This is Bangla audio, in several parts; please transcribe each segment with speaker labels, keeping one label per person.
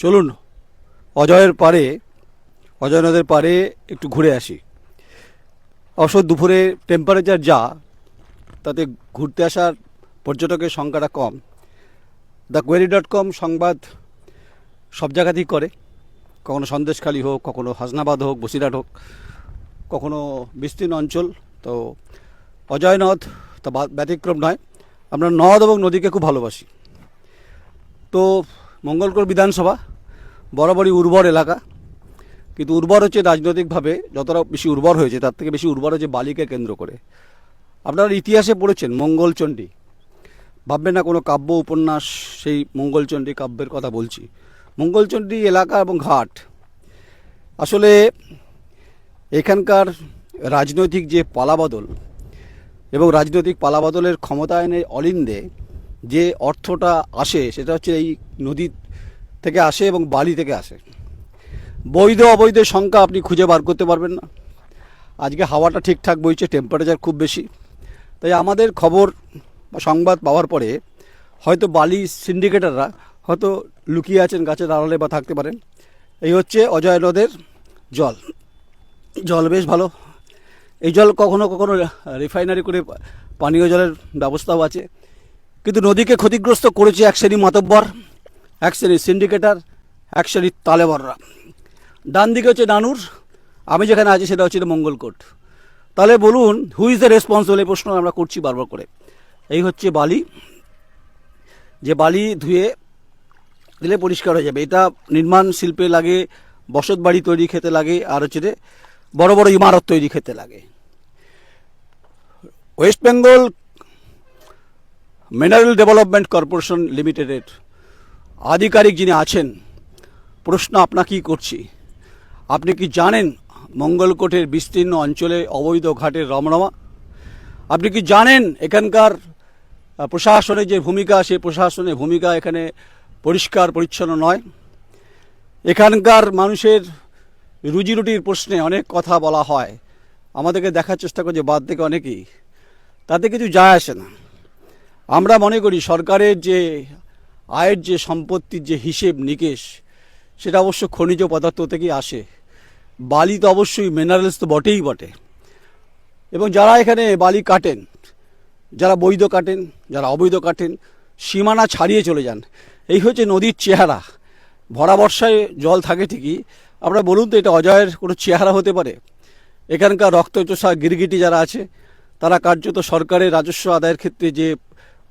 Speaker 1: চলুন, অজয়ের পারে অজয় নদের পারে একটু ঘুরে আসি। অবশ্য দুপুরে টেম্পারেচার যা, তাতে ঘুরতে আসার পর্যটকের সংখ্যাটা কম। দ্য কোয়েরি ডট কম সংবাদ সব জায়গাতেই করে। কখনো সন্দেশখালী হোক, কখনো হাসনাবাদ হোক, বসিরহাট হোক, কখনো বিস্তীর্ণ অঞ্চল। তো অজয় নদ তা ব্যতিক্রম নয়। আমরা নদ এবং নদীকে খুব ভালোবাসি। তো মঙ্গলকোট বিধানসভা, বরাবরই উর্বর এলাকা। কিন্তু উর্বর হচ্ছে রাজনৈতিকভাবে যতটা বেশি উর্বর হয়েছে, তার থেকে বেশি উর্বর হচ্ছে বালিকে কেন্দ্র করে। আপনারা ইতিহাসে পড়েছেন মঙ্গলচণ্ডী। ভাববেন না, কোনো কাব্য উপন্যাস সেই মঙ্গলচণ্ডী কাব্যের কথা বলছি। মঙ্গলচণ্ডী এলাকা এবং ঘাট। আসলে এখানকার রাজনৈতিক যে পালাবদল এবং রাজনৈতিক পালাবদলের ক্ষমতায়নের অলিন্দে যে অর্থটা আসে সেটা হচ্ছে এই নদী থেকে আসে এবং বালি থেকে আসে। বৈধ অবৈধ সংখ্যা আপনি খুঁজে বার করতে পারবেন না। আজকে হাওয়াটা ঠিকঠাক বইছে টেম্পারেচার খুব বেশি। তাই আমাদের খবর বা সংবাদ পাওয়ার পরে হয়তো বালি সিন্ডিকেটাররা হয়তো লুকিয়ে আছেন গাছের আড়ালে বা থাকতে পারেন। এই হচ্ছে অজয় নদের জল। জল বেশ ভালো। এই জল কখনো কখনো রিফাইনারি করে পানীয় জলের ব্যবস্থাও আছে। কিন্তু নদীকে ক্ষতিগ্রস্ত করেছে এক শ্রেণি মাতব্বর, এক শ্রেণির সিন্ডিকেটার এক শ্রেণির তালেবররা। ডান দিকে হচ্ছে নানুর, আমি যেখানে আছি সেটা হচ্ছে মঙ্গলকোট। তাহলে বলুন হু ইজ দ্য রেসপন্সিবল এই প্রশ্ন আমরা করছি বারবার করে। এই হচ্ছে বালি। যে বালি ধুয়ে দিলে পরিষ্কার হয়ে যাবে। এটা নির্মাণ শিল্পে লাগে, বসত বাড়ি তৈরি খেতে লাগে, আর হচ্ছে বড় বড় ইমারত তৈরি খেতে লাগে। West Bengal mineral development corporation লিমিটেডের আধিকারিক যিনি আছেন, প্রশ্ন আপনাকেই করছি। আপনি কি জানেন মঙ্গলকোটের বিস্তীর্ণ অঞ্চলে অবৈধ ঘাটের রমরমা? আপনি কি জানেন এখানকার প্রশাসনের যে ভূমিকা, সেই প্রশাসনের ভূমিকা এখানে পরিষ্কার, পরিচ্ছন্ন নয়? এখানকার মানুষের রুজি রুটির প্রশ্নে অনেক কথা বলা হয়। আমাদেরকে দেখার চেষ্টা করছে, বাদ থেকে অনেকেই। তাতে কিছু যায় আসে না। আমরা মনে করি সরকারের যে আয়ের যে সম্পত্তির যে হিসেব নিকেশ, সেটা অবশ্য খনিজ পদার্থ থেকেই আসে। বালি তো অবশ্যই মিনারেলস তো বটেই বটে। এবং যারা এখানে বালি কাটেন, যারা বৈধ কাটেন, যারা অবৈধ কাটেন, সীমানা ছাড়িয়ে চলে যান। এই হচ্ছে নদীর চেহারা। ভরা বর্ষায় জল থাকে ঠিকই। আমরা বলুন তো এটা অজয়ের কোনো চেহারা হতে পারে? এখানকার রক্তচোষা গিরগিটি যারা আছে, তারা কার্যত সরকারের রাজস্ব আদায়ের ক্ষেত্রে যে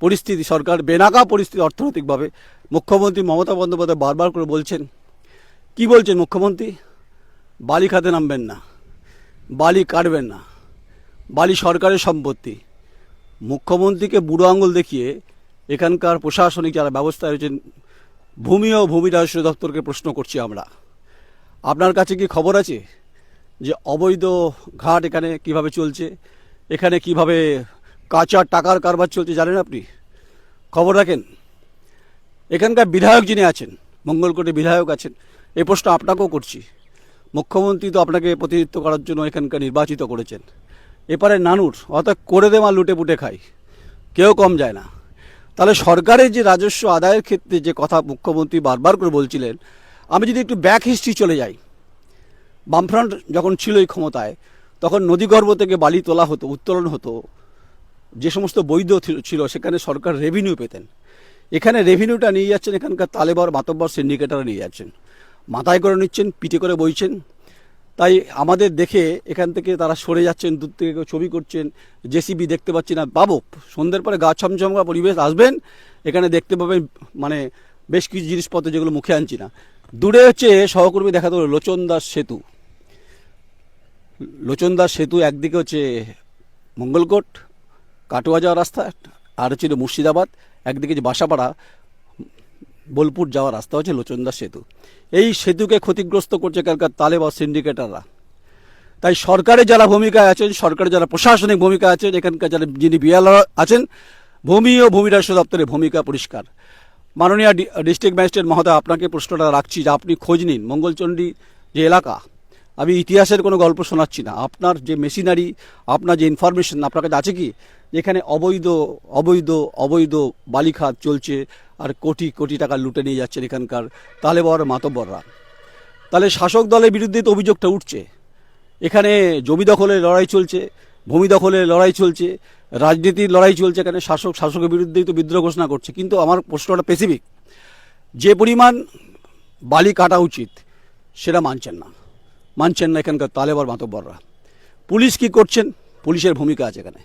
Speaker 1: পরিস্থিতি, সরকার বেনাকা পরিস্থিতি অর্থনৈতিকভাবে। মুখ্যমন্ত্রী মমতা বন্দ্যোপাধ্যায় বারবার করে বলছেন, কি বলছেন মুখ্যমন্ত্রী? বালি খাতে নামবেন না, বালি কাটবেন না, বালি সরকারের সম্পত্তি। মুখ্যমন্ত্রীকে বুড়ো আঙুল দেখিয়ে এখানকার প্রশাসনিক যারা ব্যবস্থা রয়েছেন, ভূমি ও ভূমি রাজস্ব দপ্তরকে প্রশ্ন করছি আমরা। আপনার কাছে কি খবর আছে যে অবৈধ ঘাট এখানে কীভাবে চলছে? এখানে কীভাবে কাঁচা টাকার কারবার চলছে, জানেন আপনি? খবর রাখেন, এখানকার বিধায়ক যিনি আছেন, মঙ্গলকোটে বিধায়ক আছেন, এই প্রশ্ন আপনাকেও করছি। মুখ্যমন্ত্রী তো আপনাকে প্রতিনিধিত্ব করার জন্য এখানকার নির্বাচিত করেছেন। এপারে নানুর, অর্থাৎ করে দেওয়া লুটে পুটে খাই কেউ কম যায় না। তাহলে সরকারের যে রাজস্ব আদায়ের ক্ষেত্রে যে কথা মুখ্যমন্ত্রী বারবার করে বলছিলেন, আমি যদি একটু ব্যাক হিস্ট্রি চলে যাই। বামফ্রন্ট যখন ছিল এই ক্ষমতায়, তখন নদীগর্ভ থেকে বালি তোলা হতো, উত্তোলন হতো। যে সমস্ত বৈধ ছিল, সেখানে সরকার রেভিনিউ পেতেন। এখানে রেভিনিউটা নিয়ে যাচ্ছেন এখানকার তালেবর মাতব্বর সিন্ডিকেটাররা নিয়ে যাচ্ছেন। মাথায় করে নিচ্ছেন, পিঠে করে বইছেন। তাই আমাদের দেখে এখান থেকে তারা সরে যাচ্ছেন, দূর থেকে কেউ ছবি করছেন। জেসিবি দেখতে পাচ্ছি না। বাবু, সন্ধ্যের পরে গা ছমছমকা পরিবেশ আসবেন। এখানে দেখতে পাবেন মানে বেশ কিছু জিনিসপত্র যেগুলো মুখে আনছি না। দূরে হচ্ছে সহকর্মী দেখা গেল লোচন দাস সেতু। লোচন দাস সেতু একদিকে হচ্ছে মঙ্গলকোট কাটোয়া যাওয়ার রাস্তা, আর হচ্ছে মুর্শিদাবাদ, একদিকে যে বাসাপাড়া, বোলপুর যাওয়ার রাস্তা হচ্ছে লোচনদাস সেতু। এই সেতুকে ক্ষতিগ্রস্ত করছে এখানকার তালে বা সিন্ডিকেটাররা। তাই সরকারের যারা ভূমিকায় আছেন, সরকারের যারা প্রশাসনিক ভূমিকা আছেন, এখানকার যারা যিনি বিএলআর আছেন, ভূমি ও ভূমি দপ্তরের ভূমিকা পরিষ্কার। মাননীয় ডিস্ট্রিক্ট ম্যাজিস্ট্রেট মহোদয়, আপনাকে প্রশ্নটা রাখছি যে আপনি খোঁজ নিন, মঙ্গলচণ্ডী যে এলাকা আমি ইতিহাসের কোনো গল্প শোনাচ্ছি না। আপনার যে মেশিনারি আপনার যে ইনফরমেশন আপনার কাছে আছে কি? যেখানে অবৈধ অবৈধ অবৈধ বালিখাত চলছে আর কোটি কোটি টাকা লুটে নিয়ে যাচ্ছেন এখানকার তাহলে বড় মাতব্বররা। তাহলে শাসক দলের বিরুদ্ধে তো অভিযোগটা উঠছে। এখানে জমি দখলের লড়াই চলছে, ভূমি দখলের লড়াই চলছে, রাজনীতির লড়াই চলছে, এখানে শাসক, শাসকের বিরুদ্ধেই তো বিদ্রোহ ঘোষণা করছে। কিন্তু আমার প্রশ্নটা স্পেসিফিক যে পরিমাণ বালি কাটা উচিত, সেটা মানছেন না। মানছেন না এখানকার তালেবার মাতব্বররা। পুলিশ কি করছেন? পুলিশের ভূমিকা আছে এখানে।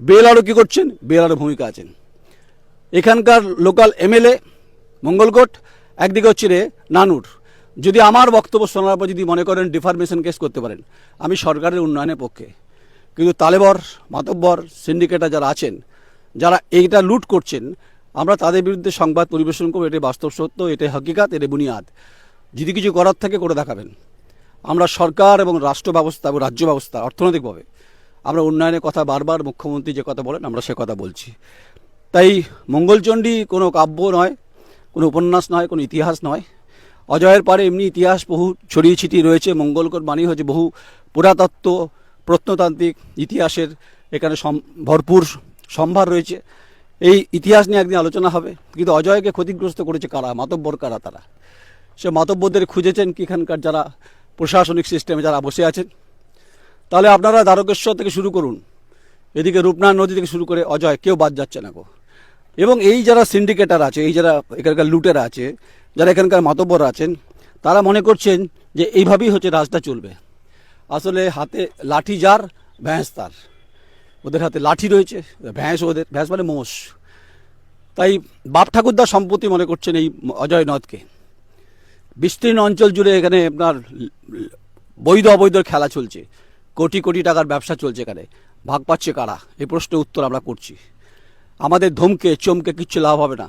Speaker 1: বেলারও কি করছেন? বেলারও ভূমিকা আছেন। এখানকার লোকাল এমএলএ মঙ্গলকোট একদিকে হচ্ছে রে নানুর। যদি আমার বক্তব্য শোনার পর যদি মনে করেন ডিফার্মেশন কেস করতে পারেন, আমি সরকারের উন্নয়নের পক্ষে। কিন্তু তালেবর, মাতব্বর, সিন্ডিকেটার যারা আছেন, যারা এইটা লুট করছেন, আমরা তাদের বিরুদ্ধে সংবাদ পরিবেশন করব, এটাই বাস্তব সত্য, এটাই হকিকাত, এটাই বুনিয়াদ। যদি কিছু করার থাকে করে দেখাবেন। আমরা সরকার এবং রাষ্ট্র ব্যবস্থা এবং রাজ্য ব্যবস্থা অর্থনৈতিকভাবে, আমরা উন্নয়নের কথা বারবার মুখ্যমন্ত্রী যে কথা বলেন, আমরা সে কথা বলছি। তাই মঙ্গলচণ্ডী কোনো কাব্য নয়, কোনো উপন্যাস নয়, কোনো ইতিহাস নয়। অজয়ের পারে এমনি ইতিহাস বহু ছড়িয়ে ছিটিয়ে রয়েছে। মঙ্গলকর মানেই হচ্ছে বহু পুরাতত্ত্ব প্রত্নতান্ত্রিক ইতিহাসের এখানে ভরপুর সম্ভার রয়েছে। এই ইতিহাস নিয়ে একদিন আলোচনা হবে, কিন্তু অজয়কে ক্ষতিগ্রস্ত করেছে কারা? মাতব্বর কারা তারা? সে মাতব্বরদের খুঁজেছেন কি এখানকার যারা প্রশাসনিক সিস্টেমে যারা বসে আছেন, তাহলে আপনারা দ্বারকেশ্বর থেকে শুরু করুন, এদিকে রূপনারায়ণ নদী থেকে শুরু করে অজয়, কেউ বাদ যাচ্ছে না গো। এবং এই যারা সিন্ডিকেটার আছে, এই যারা এখানকার লুটেরা আছে, যারা এখানকার মাতব্বর আছেন, তারা মনে করছেন যে এইভাবেই হচ্ছে রাজটা চলবে। আসলে হাতে লাঠি যার, ভ্যাঁস তার। ওদের হাতে লাঠি রয়েছে, ভ্যাঁস ওদের, ভ্যাঁস মানে মোষ। তাই বাপ ঠাকুরদার সম্পত্তি মনে করছেন এই অজয় নদকে। বিস্তীর্ণ অঞ্চল জুড়ে এখানে আপনার বৈধ অবৈধ খেলা চলছে। কোটি কোটি টাকার ব্যবসা চলছে এখানে। ভাগ পাচ্ছে কারা? এই প্রশ্নের উত্তর আমরা করছি। আমাদের ধমকে, চমকে কিচ্ছু লাভ হবে না।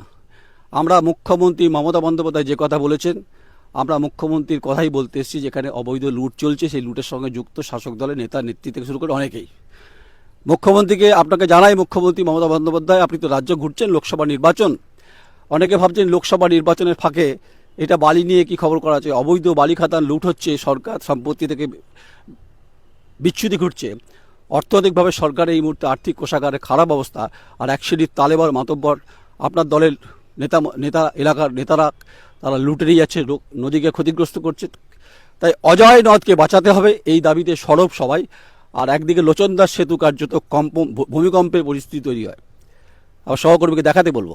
Speaker 1: আমরা মুখ্যমন্ত্রী মমতা বন্দ্যোপাধ্যায় যে কথা বলেছেন, আমরা মুখ্যমন্ত্রীর কথাই বলতে এসেছি যেখানে অবৈধ লুট চলছে। সেই লুটের সঙ্গে যুক্ত শাসক দলের নেতা, নেত্রী থেকে শুরু করে অনেকেই। মুখ্যমন্ত্রীকে আপনাকে জানাই, মুখ্যমন্ত্রী মমতা বন্দ্যোপাধ্যায়, আপনি তো রাজ্য ঘুরছেন, লোকসভা নির্বাচন। অনেকে ভাবছেন লোকসভা নির্বাচনের ফাঁকে এটা বালি নিয়ে কি খবর করা আছে? অবৈধ বালি খাতান লুট হচ্ছে, সরকার সম্পত্তি থেকে বিচ্ছুতি ঘটছে অর্থনৈতিকভাবে সরকার এই মুহূর্তে আর্থিক কোষাগারের খারাপ অবস্থা, আর এক শ্রেণির তালেবর মাতব্বর আপনার দলের নেতা নেতা এলাকার নেতারা, তারা লুটে নিয়ে যাচ্ছে নদীকে ক্ষতিগ্রস্ত করছে। তাই অজয় নদকে বাঁচাতে হবে এই দাবিতে সরব সবাই, আর একদিকে লোচনদাস সেতু কার্যত কম্প ভূমিকম্পের পরিস্থিতি তৈরি হয়। আবার সহকর্মীকে দেখাতে বলব।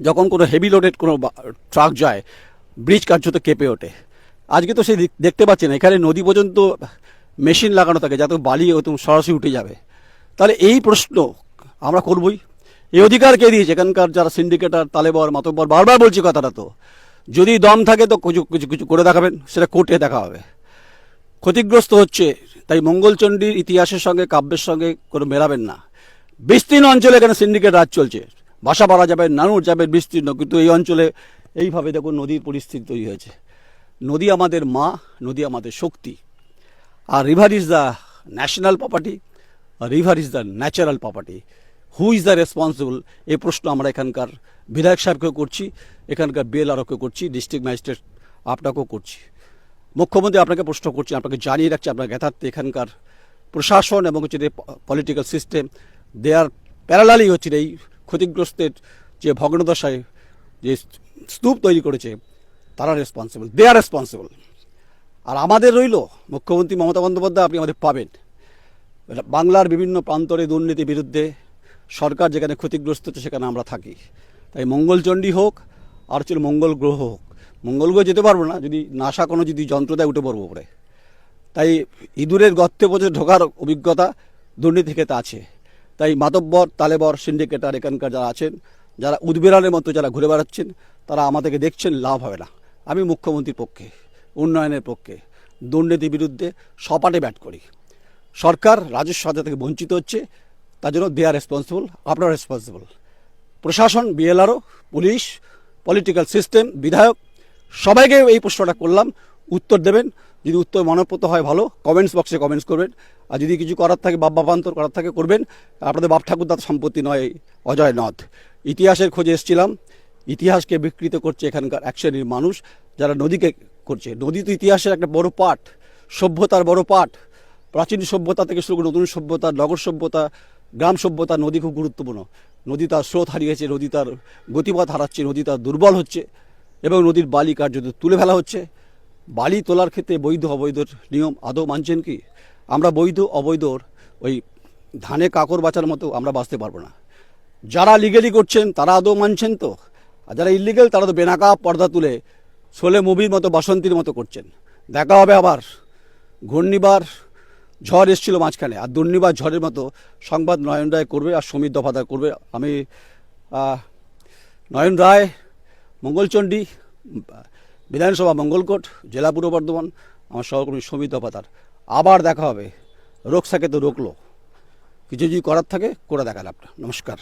Speaker 1: যখন কোনো হেভি লোডেড কোনো ট্রাক যায় ব্রিজ কার্যত কেঁপে ওঠে। আজকে তো সে দেখ- দেখতে পাচ্ছেন এখানে নদী পর্যন্ত মেশিন লাগানো থাকে, যাতে বালি হয়তো সরাসরি উঠে যাবে। তাহলে এই প্রশ্ন আমরা করবই। এই অধিকার কে দিয়েছে? এখানকার যারা সিন্ডিকেটার তালেবর, মাতব্বর, বারবার বলছি কথাটা তো। যদি দম থাকে তো কিছু কিছু কিছু করে দেখাবেন, সেটা কোর্টে দেখা হবে। ক্ষতিগ্রস্ত হচ্ছে, তাই মঙ্গলচণ্ডীর ইতিহাসের সঙ্গে, কাব্যের সঙ্গে কোনো মেলাবেন না। বিস্তীর্ণ অঞ্চলে এখানে সিন্ডিকেট রাজ চলছে। বাসা বাড়া যাবে নানুর যাবে, বিস্তীর্ণ। কিন্তু এই অঞ্চলে এইভাবে দেখুন নদীর পরিস্থিতি তৈরি হয়েছে। নদী আমাদের মা, নদী আমাদের শক্তি। আর river is the national property R river is the natural property who is the responsible এই প্রশ্ন আমরা এখানকার বিধায়ক সাহেবকেও করছি, এখানকার বিএল বিএলআরওকে করছি ডিস্ট্রিক্ট ম্যাজিস্ট্রেট আপনাকেও করছি। মুখ্যমন্ত্রী আপনাকে প্রশ্ন করছি, আপনাকে জানিয়ে রাখছি, আপনার জ্ঞাতার্থে এখানকার প্রশাসন এবং হচ্ছে political system they are parallelly হচ্ছে এই ক্ষতিগ্রস্তের যে ভগ্নদশায় যে স্তূপ তৈরি করেছে, তারা রেসপন্সিবল দে আর রেসপন্সিবল আর আমাদের রইল মুখ্যমন্ত্রী মমতা বন্দ্যোপাধ্যায়, আপনি আমাদের পাবেন। বাংলার বিভিন্ন প্রান্তরে দুর্নীতির বিরুদ্ধে সরকার যেখানে ক্ষতিগ্রস্ত হচ্ছে, সেখানে আমরা থাকি। তাই মঙ্গলচণ্ডী হোক, আর হচ্ছে মঙ্গল গ্রহ হোক। মঙ্গল গ্রহ যেতে পারব না, যদি নাসা কোনো যদি যন্ত্র দেয়, উঠে পড়ব পরে তাই ইঁদুরের গর্তে পচে ঢোকার অভিজ্ঞতা দুর্নীতি থেকে ক্ষেত্রে আছে। তাই মাতব্বর তালেবর সিন্ডিকেটার এখানকার যারা আছেন, যারা উদ্বেলানের মতো যারা ঘুরে বেড়াচ্ছেন, তারা আমাদেরকে দেখছেন, লাভ হবে না। আমি মুখ্যমন্ত্রীর পক্ষে, উন্নয়নের পক্ষে, দুর্নীতির বিরুদ্ধে সপাটে ব্যাট করি। সরকার রাজস্ব আদায় থেকে বঞ্চিত হচ্ছে, তার জন্য দে আর রেসপন্সিবল আপনারা রেসপন্সিবল। প্রশাসন, বিএলআরও, পুলিশ, পলিটিক্যাল সিস্টেম, বিধায়ক, সবাইকে এই প্রশ্নটা করলাম, উত্তর দেবেন যদি উত্তর মনোপ্রত হয়, ভালো। কমেন্টস বক্সে কমেন্টস করবেন। আর যদি কিছু করার থাকে বাপ বাপান্তর করার থাকে, করবেন। আপনাদের বাপ ঠাকুরদার সম্পত্তি নয়, অজয় নথ ইতিহাসের খোঁজে এসেছিলাম। ইতিহাসকে বিকৃত করছে এখানকার এক শ্রেণির মানুষ, যারা নদীকে করছে। নদী তো ইতিহাসের একটা বড় পাঠ, সভ্যতার বড় পাঠ। প্রাচীন সভ্যতা থেকে শুরু করে নতুন সভ্যতা, নগর সভ্যতা, গ্রাম সভ্যতা, নদী খুব গুরুত্বপূর্ণ। নদী তার স্রোত হারিয়েছে, নদী তার গতিপথ হারাচ্ছে, নদী তার দুর্বল হচ্ছে, এবং নদীর বালি কার্যত তুলে ফেলা হচ্ছে। বালি তোলার ক্ষেত্রে বৈধ অবৈধর নিয়ম আদৌ মানছেন কি? আমরা বৈধ অবৈধর ওই ধানে কাকর বাঁচার মতো আমরা বাঁচতে পারব না। যারা লিগেলি করছেন, তারা আদৌ মানছেন তো? আর যারা ইলিগেল তারা তো বেনাকা পর্দা তুলে শোলে মুভির মতো, বাসন্তীর মতো করছেন। দেখা হবে আবার। ঘূর্ণিবার ঝড় এসেছিল মাঝখানে, আর দুর্নিবার ঝড়ের মতো সংবাদ নয়ন রায় করবে আর সমীর দফাদার করবে। আমি নয়ন রায়, মঙ্গলচণ্ডী বিধানসভা মঙ্গলকোট, জেলা পূর্ব বর্ধমান, আমার সহকর্মী সমিত পাতার আবার দেখা হবে। রোগ থাকে তো রোকলো। কিছু যদি করার থাকে, করে দেখালে আপনার নমস্কার।